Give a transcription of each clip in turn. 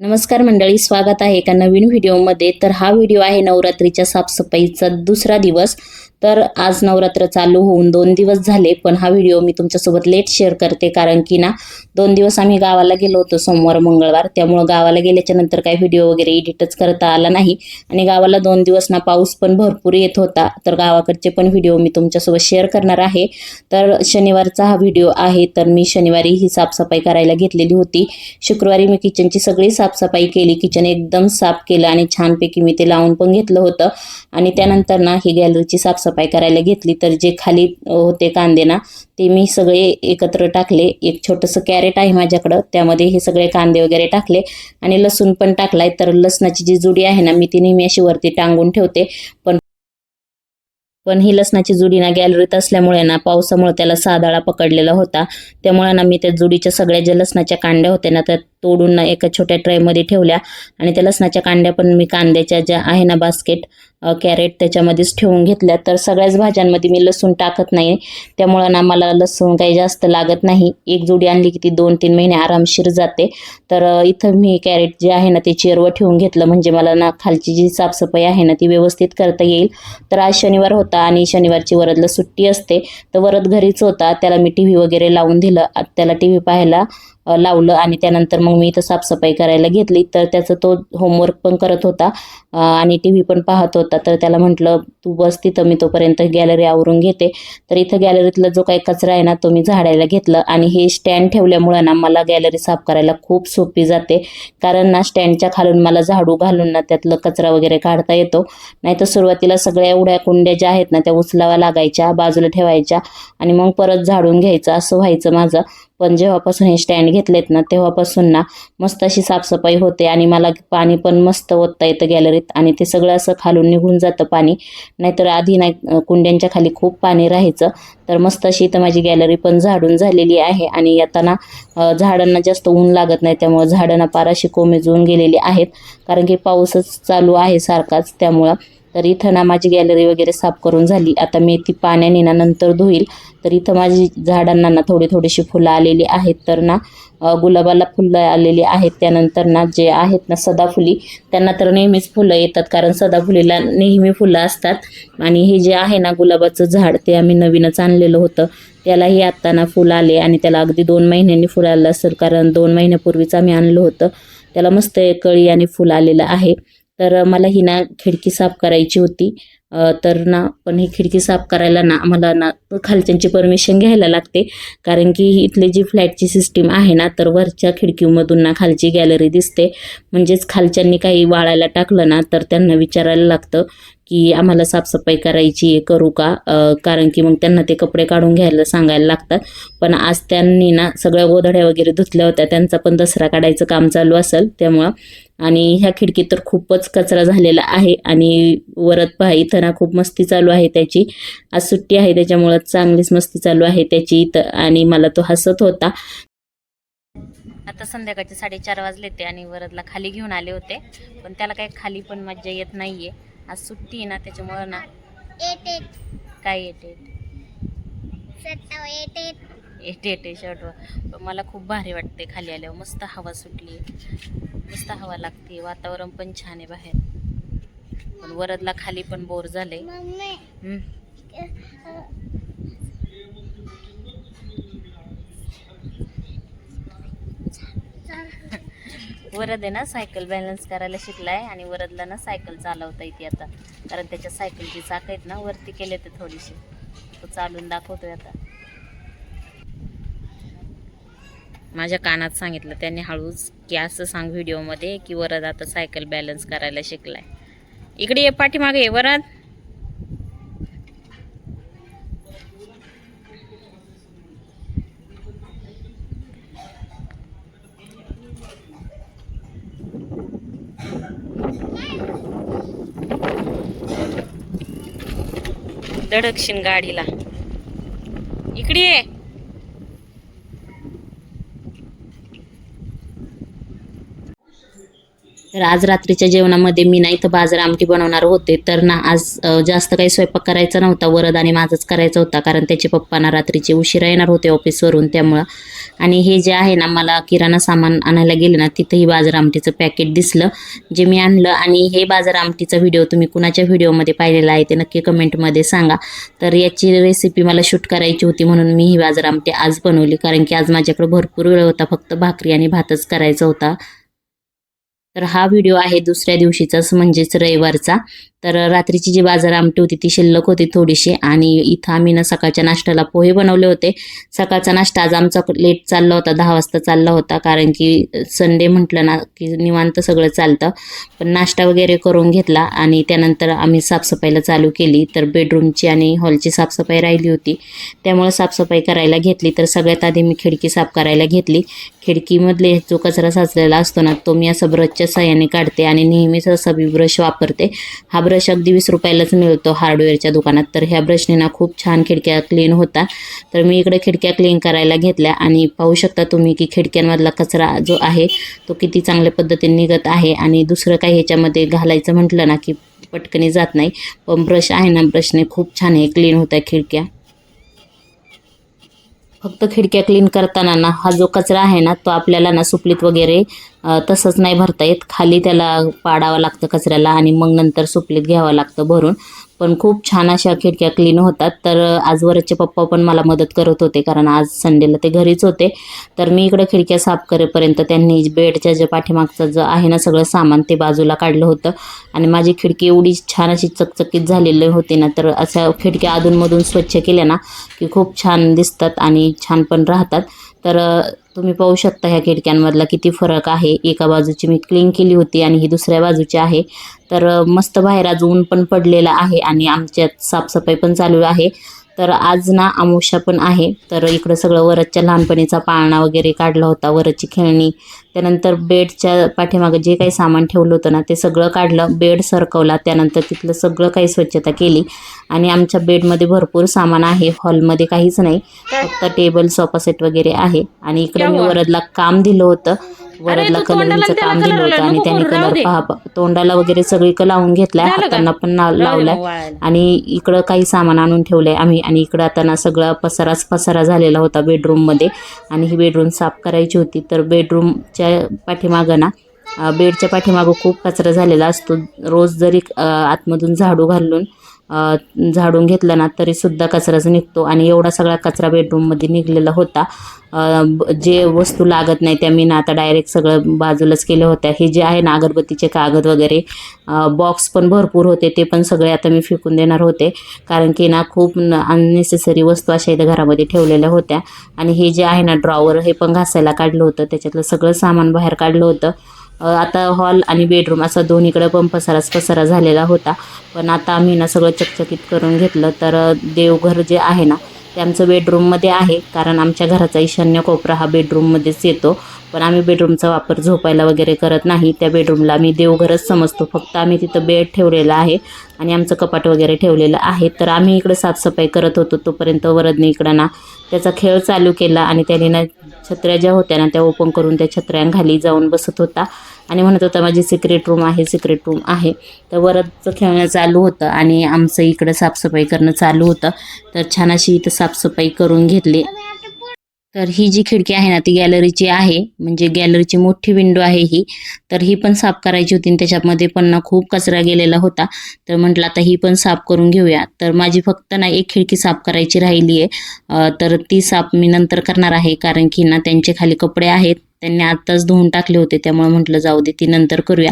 नमस्कार मंडळी स्वागत आहे एका नवीन व्हिडिओमध्ये. तर हा व्हिडिओ आहे नवरात्रीच्या साफसफाईचा दुसरा दिवस. तर आज नवरात्र चालू होऊन दोन दिवस झाले पण हा व्हिडिओ मी तुमच्यासोबत लेट शेअर करते. कारण की ना दोन दिवस आम्ही गावाला गेलो होतो सोमवार मंगळवार. त्यामुळं गावाला गेल्याच्यानंतर काही व्हिडिओ वगैरे एडिटच करता आला नाही. आणि गावाला दोन दिवस ना पाऊस पण भरपूर येत होता. तर गावाकडचे पण व्हिडिओ मी तुमच्यासोबत शेअर करणार आहे. तर शनिवारचा हा व्हिडिओ आहे तर मी शनिवारी ही साफसफाई करायला घेतलेली होती. शुक्रवारी मी किचनची सगळी साफ साफसफाई केली किचन एकदम साफ केलं आणि छानपैकी मी ते लावून पण घेतलं होतं. आणि त्यानंतर ना ही गॅलरीची साफसफाई करायला घेतली. तर जे खाली होते कांदे ना ते मी सगळे एकत्र टाकले. एक छोटंसं कॅरेट आहे माझ्याकडं. त्यामध्ये हे सगळे कांदे वगैरे टाकले. आणि लसूण पण टाकलाय. तर लसणाची जी जुडी आहे ना मी ती नेहमी अशी वरती टांगून ठेवते. पण पण ही लसणाची जुडी ना गॅलरीत असल्यामुळे ना पावसामुळे त्याला सादाळा पकडलेला होता. त्यामुळे ना मी त्या जुडीच्या सगळ्या ज्या लसणाच्या कांड्या होत्या ना त्या तोडून ना एका छोट्या ट्रेमध्ये ठेवल्या. आणि त्या लसणाच्या कांड्या पण मी कांद्याच्या ज्या आहे ना बास्केट कॅरेट त्याच्यामध्येच ठेवून घेतल्या. तर सगळ्याच भाज्यांमध्ये मी लसूण टाकत नाही. त्यामुळं ना मला लसूण काही जास्त लागत नाही. एक जोडी आणली की ती दोन तीन महिने आरामशीर जाते. तर इथं मी कॅरेट जे आहे ना ते चेअरवर ठेवून घेतलं. म्हणजे मला ना खालची जी साफसफाई आहे ना ती व्यवस्थित करता येईल. तर आज शनिवार होता आणि शनिवारची वरदला सुट्टी असते. तर वरद घरीच होता. त्याला मी टी व्ही वगैरे लावून दिलं. त्याला टी व्ही पाहायला लावलं आणि त्यानंतर मग मी इथं साफसफाई करायला घेतली. तर त्याचं तो होमवर्क पण करत होता. आणि टी व्ही पण पाहत होता. तर त्याला म्हटलं तू बस तिथं मी तोपर्यंत गॅलरी आवरून घेते. तर इथं गॅलरीतला जो काही कचरा आहे ना तो मी झाडायला घेतलं. आणि हे स्टँड ठेवल्यामुळं ना मला गॅलरी साफ करायला खूप सोपी जाते. कारण ना स्टँडच्या खालून मला झाडू घालून ना त्यातलं कचरा वगैरे काढता येतो. नाही तर सुरुवातीला सगळ्या एवढ्या कुंड्या ज्या आहेत ना त्या उचलाव्या लागायच्या बाजूला ठेवायच्या आणि मग परत झाडून घ्यायचं. असं व्हायचं माझं. पण जेव्हापासून हे स्टँड घेतलेत ना तेव्हापासून ना मस्त अशी साफसफाई होते आणि मला पाणी पण मस्त ओतता येतं गॅलरीत आणि ते सगळं असं खालून निघून जातं पाणी. नाहीतर आधी नाही कुंड्यांच्या खाली खूप पाणी राहायचं. तर मस्त अशी इथं माझी गॅलरी पण झाडून झालेली आहे आणि येताना झाडांना जास्त ऊन लागत नाही त्यामुळं झाडांना पाराशी कोमेजून गेलेली आहेत. कारण की पाऊसच चालू आहे सारखाच त्यामुळं तर इथं ना माझी गॅलरी वगैरे साफ करून झाली. आता मी ती पाण्याने ना नंतर धुईल. तर इथं माझी झाडांना ना थोडी थोडीशी फुलं आलेली आहेत. तर ना गुलाबाला फुलं आलेली आहेत. त्यानंतर ना जे आहेत ना सदाफुली त्यांना तर नेहमीच फुलं येतात. कारण सदाफुलीला नेहमी फुलं असतात. आणि हे जे आहे ना गुलाबाचं झाड ते आम्ही नवीनच आणलेलं होतं. त्यालाही आत्ता ना फुलं आले आणि त्याला अगदी दोन महिन्यांनी फुलं आलं असेल. कारण दोन महिन्यापूर्वीच आम्ही आणलं होतं. त्याला मस्त कळी आणि फुलं आलेलं आहे. तर मला ही ना खिडकी साफ करायची होती. तर ना पण ही खिडकी साफ करायला ना आम्हाला ना खालच्यांची परमिशन घ्यायला लागते. कारण की इथली जी फ्लॅटची सिस्टीम आहे ना तर वरच्या खिडकीमधून ना खालची गॅलरी दिसते. म्हणजेच खालच्यांनी काही वाळायला टाकलं ना तर त्यांना विचारायला लागतं की आम्हाला साफसफाई करायची आहे करू का? कारण की मग त्यांना ते कपडे काढून घ्यायला सांगायला लागतात. पण आज त्यांनी ना सगळ्या गोधड्या वगैरे धुतल्या होत्या त्यांचा पण दसरा काढायचं काम चालू असेल त्यामुळं आणि ह्या खिडकीत तर खूपच कचरा झालेला आहे आणि वरत पहा इथं ना खूप मस्ती चालू आहे त्याची. आज सुट्टी आहे त्याच्यामुळं चांगलीच मस्ती चालू आहे त्याची इथं आणि मला तो हसत होता. आता संध्याकाळचे साडेचार वाजले ते आणि वरदला खाली घेऊन आले होते पण त्याला काही खाली पण मज्जा येत नाहीये. आज सुट्टी आहे ना त्याच्यामुळं ना एट एट काय येते? सत्ताव एट एट येते येते शर्टवर. पण मला खूप भारी वाटते खाली आल्यावर. मस्त हवा सुटली मस्त हवा लागते वातावरण पण छान आहे बाहेर. पण वरदला खाली पण बोर झाले. वरद आहे ना सायकल बॅलन्स करायला शिकलाय आणि वरदला ना सायकल चालवता येते आता. कारण त्याच्या सायकलची चाक आहेत ना वरती केले ते थोडीशी. तो चालून दाखवतोय आता. माझ्या कानात सांगितलं त्यांनी हळूच की असं सांग व्हिडिओमध्ये की वरद आता सायकल बॅलन्स करायला शिकलाय. इकडे ये पाठीमागे ये वरद. धडकशीन गाडीला. इकडे तर आज रात्रीच्या जेवणामध्ये मी नाही तर बाजार आमटी बनवणार होते. तर ना आज जास्त काही स्वयंपाक करायचा नव्हता. वरद आणि माझंच करायचा होता. कारण त्याचे पप्पांना रात्रीचे उशिरा येणार होते ऑफिसवरून त्यामुळं. आणि हे जे आहे ना मला किराणा सामान आणायला गेले ना तिथंही बाजार आमटीचं पॅकेट दिसलं. जे मी आणलं आणि हे बाजार आमटीचा व्हिडिओ तुम्ही कुणाच्या व्हिडिओमध्ये पाहिलेला आहे ते नक्की कमेंटमध्ये सांगा. तर याची रेसिपी मला शूट करायची होती म्हणून मी ही बाजार आमटी आज बनवली. कारण की आज माझ्याकडे भरपूर वेळ होता फक्त भाकरी आणि भातच करायचा होता. तर हा व्हिडिओ आहे दुसऱ्या दिवशीचाच म्हणजेच रविवारचा. तर रात्रीची जी बाजार आमटी होती ती शिल्लक होती थोडीशी. आणि इथं आम्ही ना सकाळच्या नाश्त्याला पोहे बनवले होते. सकाळचा नाश्ता आज आमचा लेट चालला होता दहा वाजता चालला होता. कारण की संडे म्हटलं ना की निवांत सगळं चालतं. पण नाश्ता वगैरे करून घेतला आणि त्यानंतर आम्ही साफसफाईला चालू केली. तर बेडरूमची आणि हॉलची साफसफाई राहिली होती. त्यामुळे साफसफाई करायला घेतली. तर सगळ्यात आधी मी खिडकी साफ करायला घेतली. खिडकीमधले जो कचरा साचलेला असतो ना तो मी असं ब्रशच्या साह्याने काढते आणि नेहमीच असा मी ब्रश वापरते. हा ब्रश अगदी वीस रुपयालाच मिळतो हार्डवेअरच्या दुकानात. तर ह्या ब्रशने ना खूप छान खिडक्या क्लीन होता. तर मी इकडे खिडक्या क्लीन करायला घेतल्या. आणि पाहू शकता तुम्ही की खिडक्यांमधला कचरा जो आहे तो किती चांगल्या पद्धतीने निघत आहे. आणि दुसरं काही ह्याच्यामध्ये घालायचं म्हटलं ना की पटकनी जात नाही. पण ब्रश आहे ना ब्रशने खूप छान हे क्लीन होत आहे खिडक्या. फक्त खिडक्या क्लीन करताना ना हा जो कचरा आहे ना तो आपल्याला ना सुपलीत वगैरे तसंच नाही भरता येत. खाली त्याला पाडावं लागतं कचऱ्याला आणि मग नंतर सुपलीत घ्यावं लागतं भरून. पण खूप छान अशा खिडक्या क्लीन होतात. तर आजवरचे पप्पा पण मला मदत करत होते कारण आज संडेला ते घरीच होते. तर मी इकडे खिडक्या साफ करेपर्यंत त्यांनी बेडच्या जे पाठीमागचं जे आहे ना सगळं सामान ते बाजूला काढलं होतं. आणि माझी खिडकी एवढी छान अशी चकचकीत झालेली होती ना तर अशा खिडक्या अधूनमधून स्वच्छ केल्या ना की खूप छान दिसतात आणि छान पण राहतात. तर तुम्ही पाहू शकता ह्या खिडक्यांमधला किती फरक आहे. एका बाजूची मी क्लीन केली होती आणि ही दुसऱ्या बाजूची आहे. तर मस्त बाहेर आज ऊन पण पडलेलं आहे आणि आमच्यात साफसफाई पण चालू आहे. तर आज ना अमावस्या पण आहे. तर इकडं सगळं वरच्या लहानपणीचा पाळणा वगैरे काढला होता वरची खेळणी. त्यानंतर बेडच्या पाठीमागं जे काही सामान ठेवलं होतं ना ते सगळं काढलं. बेड सरकवला. त्यानंतर तिथलं सगळं काही स्वच्छता केली. आणि आमच्या बेडमध्ये भरपूर सामान आहे. हॉलमध्ये काहीच नाही. फक्त टेबल सोफा सेट वगैरे आहे. आणि इकडे मी वरदला काम दिलं होतं. वरदला कलरिंगचं काम दिलं होतं आणि त्याने कलर पहा तोंडाला वगैरे सगळीकडे लावून घेतलाय हातांना पण लाव- लावलाय. आणि इकडं काही सामान आणून ठेवलंय आम्ही. आणि इकडं आता ना सगळा पसाराच पसारा झालेला होता बेडरूममध्ये आणि ही बेडरूम साफ करायची होती. तर बेडरूमच्या पाठीमागं ना बेडच्या पाठीमागं खूप कचरा झालेला असतो. रोज जरी आतमधून झाडू घालून झाडून घेतला ना तरी सुद्धा कचराच निघतो. आणि एवढा सगळा कचरा बेडरूममध्ये निघलेला होता. जे वस्तू लागत नाही त्या मी ना आता डायरेक्ट सगळं बाजूलाच केल्या होत्या. हे जे आहे ना अगरबत्तीचे कागद वगैरे बॉक्स पण भरपूर होते. ते पण सगळे आता मी फेकून देणार होते. कारण की ना खूप अननेसेसरी वस्तू अशा इथं घरामध्ये ठेवलेल्या होत्या. आणि हे जे आहे ना ड्रॉवर हे पण घासायला काढलं होतं. त्याच्यातलं सगळं सामान बाहेर काढलं होतं. आता हॉल आणि बेडरूम असा दोन्हीकडे पण पसाराच पसारा झालेला होता. पण आता आम्ही ना सगळं चकचकीत करून घेतलं. तर देवघर जे आहे ना ते आमचं बेडरूममध्ये आहे. कारण आमच्या घराचा ईशान्य कोपरा हा बेडरूममध्येच येतो. पण आम्ही बेडरूमचा वापर झोपायला वगैरे करत नाही. त्या बेडरूमला आम्ही देवघरच समजतो. फक्त आम्ही तिथं बेड ठेवलेला आहे आणि आमचं कपाट वगैरे ठेवलेलं आहे. तर आम्ही इकडं साफसफाई करत होतो तोपर्यंत वरदने इकडं ना त्याचा खेळ चालू केला आणि त्याने ना छत्र्या ज्या होत्या ना त्या ओपन करून त्या छत्र्यांखाली जाऊन बसत होता. आणि म्हणत होता माझी सिक्रेट रूम आहे सिक्रेट रूम आहे. तर वरदचं खेळणं चालू होतं आणि आमचं इकडं साफसफाई करणं चालू होतं. तर छान अशी इथं साफसफाई करून घेतली. तर ही जी खिडकी आहे ना ती गॅलरीची आहे. म्हणजे गॅलरीची मोठी विंडो आहे ही. तर ही पण साफ करायची होती आणि त्याच्यामध्ये पण ना खूप कचरा गेलेला होता. तर म्हटलं आता ही पण साफ करून घेऊया. तर माझी फक्त ना एक खिडकी साफ करायची राहिली आहे तर ती साफ मी नंतर करणार आहे. कारण की ना त्यांचे खाली कपडे आहेत. त्यांनी आत्ताच धुवून टाकले होते त्यामुळे म्हटलं जाऊ दे ती नंतर करूया.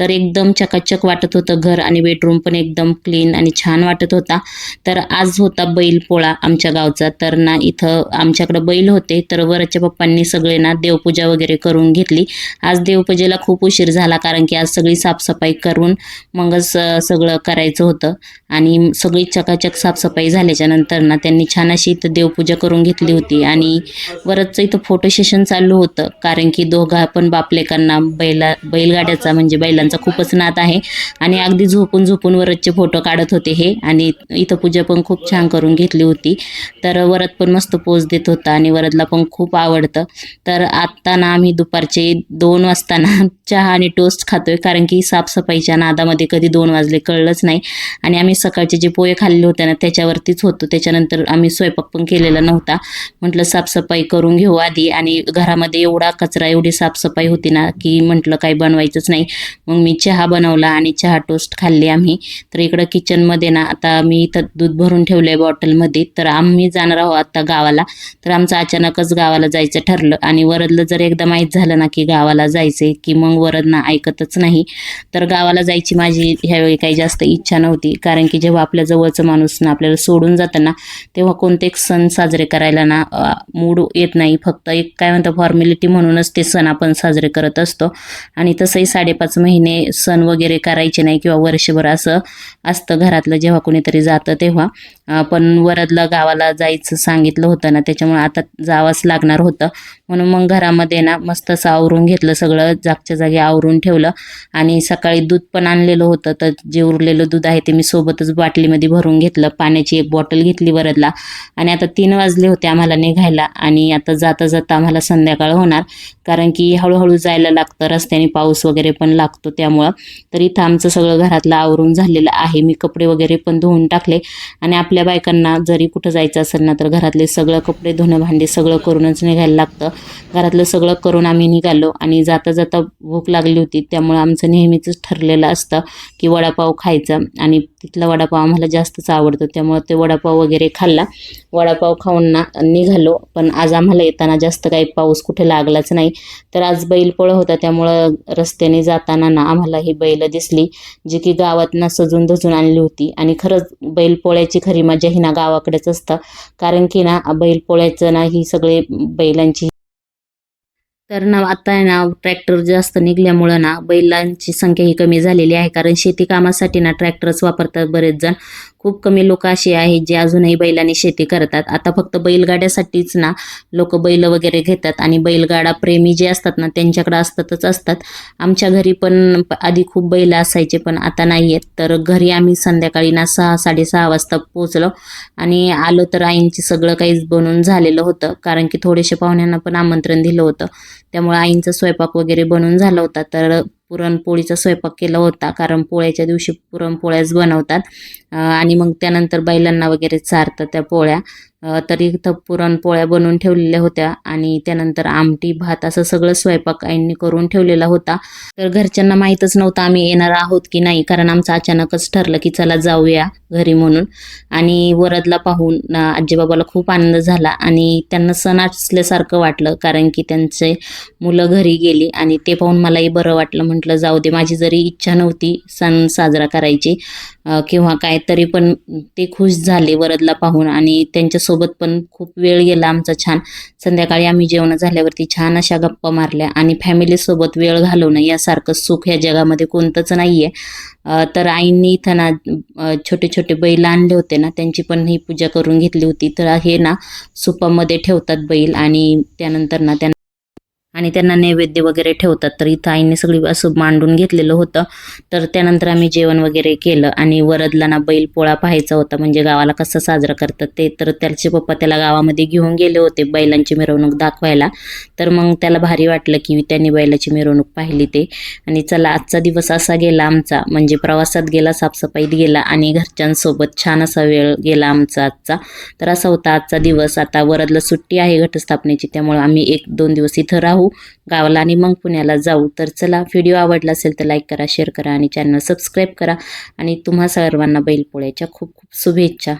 तर एकदम चकाचक वाटत होतं घर आणि बेडरूम पण एकदम क्लीन आणि छान वाटत होता. तर आज होता बैल पोळा आमच्या गावचा. तर ना इथं आमच्याकडं बैल होते तर वरच्या पप्पांनी सगळे ना देवपूजा वगैरे करून घेतली. आज देवपूजेला खूप उशीर झाला कारण की आज सगळी साफसफाई करून मगच सगळं करायचं होतं. आणि सगळी चकाचक साफसफाई झाल्याच्यानंतर ना त्यांनी छान अशी इथं देवपूजा करून घेतली होती. आणि वरचं इथं फोटो सेशन चालू होतं. कारण की दोघा पण बापलेकांना बैला बैलगाड्याचा म्हणजे बैलांचा खूपच नाद आहे. आणि अगदी झोपून झोपून वरदचे फोटो काढत होते हे. आणि इथं पूजा पण खूप छान करून घेतली होती. तर वरद पण मस्त पोज देत होता आणि वरदला पण खूप आवडतं. तर आत्ता ना आम्ही दुपारचे दोन वाजता ना चहा आणि टोस्ट खातोय. कारण की साफसफाईच्या नादामध्ये कधी दोन वाजले कळलंच नाही. आणि आम्ही सकाळचे जे पोहे खाल्ले होते ना त्याच्यावरतीच होतो. त्याच्यानंतर आम्ही स्वयंपाक पण केलेला नव्हता. म्हटलं साफसफाई करून घेऊ आधी. आणि घरामध्ये एवढा कचरा एवढी साफसफाई होती ना की म्हटलं काही बनवायचंच नाही. मग मी चहा बनवला आणि चहा टोस्ट खाल्ली आम्ही. तर इकडं किचनमध्ये ना आता मी इथं दूध भरून ठेवलं आहे बॉटलमध्ये तर आम्ही जाणार आहोत आता गावाला. तर आमचं अचानकच गावाला जायचं ठरलं. आणि वरदलं जर एकदा माहीत झालं ना की गावाला जायचं की मग वरद ना ऐकतच नाही. तर गावाला जायची माझी ह्यावेळी काही जास्त इच्छा नव्हती. कारण की जेव्हा आपल्या जवळचं माणूस ना आपल्याला सोडून जातं ना तेव्हा कोणते एक सण साजरे करायला ना मूड येत नाही. फक्त एक काय म्हणतं फॉर्मॅलिटी म्हणूनच ते सण आपण साजरे करत असतो. आणि तसंही साडेपाच महिने सण वगैरे करायचे नाही किंवा वर्षभर असं असतं घरातलं जेव्हा कोणीतरी जातं तेव्हा. पण वरदला गावाला जायचं सांगितलं होतं ना त्याच्यामुळे आता जावंच लागणार होतं. म्हणून मग घरामध्ये ना मस्त असं आवरून घेतलं सगळं जागच्या जागी आवरून ठेवलं. आणि सकाळी दूध पण आणलेलं होतं तर जे उरलेलं दूध आहे ते मी सोबतच बाटलीमध्ये भरून घेतलं. पाण्याची एक बॉटल घेतली वरदला. आणि आता तीन वाजले होते आम्हाला निघायला. आणि आता जाता जाता आम्हाला संध्याकाळ होणार. कारण की हळूहळू जायला लागतं रस्त्याने पाऊस वगैरे पण लागतो त्यामुळं. तर इथं आमचं सगळं घरातलं आवरून झालेलं आहे. मी कपडे वगैरे पण धुवून टाकले. आणि आपल्या बायकांना जरी कुठं जायचं असेल ना तर घरातले सगळं कपडे धुणं भांडे सगळं करूनच निघायला लागतं. घरातलं सगळं करून आम्ही निघालो आणि जाता जाता भूक लागली होती त्यामुळं आमचं नेहमीच ठरलेलं असतं की वडापाव खायचा आणि तिथला वडापाव आम्हाला जास्तच आवडतो. त्यामुळं ते वडापाव वगैरे खाल्ला. वडापाव खाऊन ना निघालो. पण आज आम्हाला येताना जास्त काही पाऊस कुठे लागलाच नाही. तर आज बैलपोळं होता. त्यामुळं रस्त्याने जाताना ना आम्हाला ही बैल दिसली जी की गावात ना सजून धजून आणली होती. आणि खरंच बैलपोळ्याची खरी मजा ही ना गावाकडेच असतं. कारण की ना बैलपोळ्याचं ना ही सगळे बैलांची तर ना आता आहे ना ट्रॅक्टर जास्त निघल्यामुळं ना बैलांची संख्या ही कमी झालेली आहे. कारण शेती कामासाठी ना ट्रॅक्टरच वापरतात बरेच जण. खूप कमी लोक असे आहेत जे अजूनही बैलांनी शेती करतात. आता फक्त बैलगाड्यासाठीच ना लोक बैल वगैरे घेतात. आणि बैलगाडा प्रेमी जे असतात ना त्यांच्याकडे असतातच असतात. आमच्या घरी पण आधी खूप बैल असायचे पण आता नाही आहेत तर घरी आम्ही संध्याकाळी ना सहा साडेसहा वाजता पोचलो आणि आलो तर आईंची सगळं काही बनवून झालेलं होतं. कारण की थोडेसे पाहुण्यांना पण आमंत्रण दिलं होतं. त्यामुळे आईंचा स्वयंपाक वगैरे बनून झाला होता. तर पुरणपोळीचा स्वयंपाक केला होता. कारण पोळ्याच्या दिवशी पुरणपोळ्याच बनवतात. आणि मग त्यानंतर बैलांना वगैरे चारतात त्या पोळ्या. तर इथं पुरणपोळ्या बनवून ठेवलेल्या होत्या आणि त्यानंतर आमटी भात असं सगळं स्वयंपाक आईंनी करून ठेवलेला होता. तर घरच्यांना माहीतच नव्हतं आम्ही येणार आहोत की नाही कारण आमचं अचानकच ठरलं की चला जाऊया घरी म्हणून. आणि वरदला पाहून आजीबाबाला खूप आनंद झाला आणि त्यांना सण असल्यासारखं वाटलं कारण की त्यांचे मुलं घरी गेली आणि ते पाहून मलाही बरं वाटलं. म्हटलं जाऊ दे माझी जरी इच्छा नव्हती सण साजरा करायची किंवा काय तरी पण ते खुश झाले वरदला पाहून आणि त्यांच्यासोबत पण खूप वेळ गेला आमचा छान. संध्याकाळी आम्ही जेवण झाल्यावरती छान अशा गप्पा मारल्या आणि फॅमिलीसोबत वेळ घालवणं यासारखं सुख या जगामध्ये कोणतंच नाही आहे तर आईंनी इथं ना छोटे छोटे बैल आणले होते ना त्यांची पण ही पूजा करून घेतली होती. तर हे ना सुपामध्ये ठेवतात बैल आणि त्यानंतर ना त्यांना आणि त्यांना नैवेद्य वगैरे ठेवतात. तर इथं आईने सगळी असं मांडून घेतलेलं होतं. तर त्यानंतर आम्ही जेवण वगैरे केलं आणि वरदला ना बैल पोळा पाहायचा होता. म्हणजे गावाला कसं साजरा करतात ते. तर त्याचे पप्पा त्याला गावामध्ये घेऊन गेले होते बैलांची मिरवणूक दाखवायला. तर मग त्याला भारी वाटलं की त्यांनी बैलाची मिरवणूक पाहिली ते. आणि चला आजचा दिवस असा गेला आमचा. म्हणजे प्रवासात गेला साफसफाईत गेला आणि घरच्यांसोबत छान असा वेळ गेला आमचा आजचा. तर असा होता आजचा दिवस. आता वरदला सुट्टी आहे घटस्थापनेची. त्यामुळे आम्ही एक दोन दिवस इथं राहू. गावाला आणि मग पुण्याला जाऊ. तर चला व्हिडिओ आवडला असेल तर लाईक करा शेअर करा आणि चॅनल सबस्क्राईब करा. आणि तुम्हा सर्वांना बैलपोळ्याच्या खूप खूप शुभेच्छा.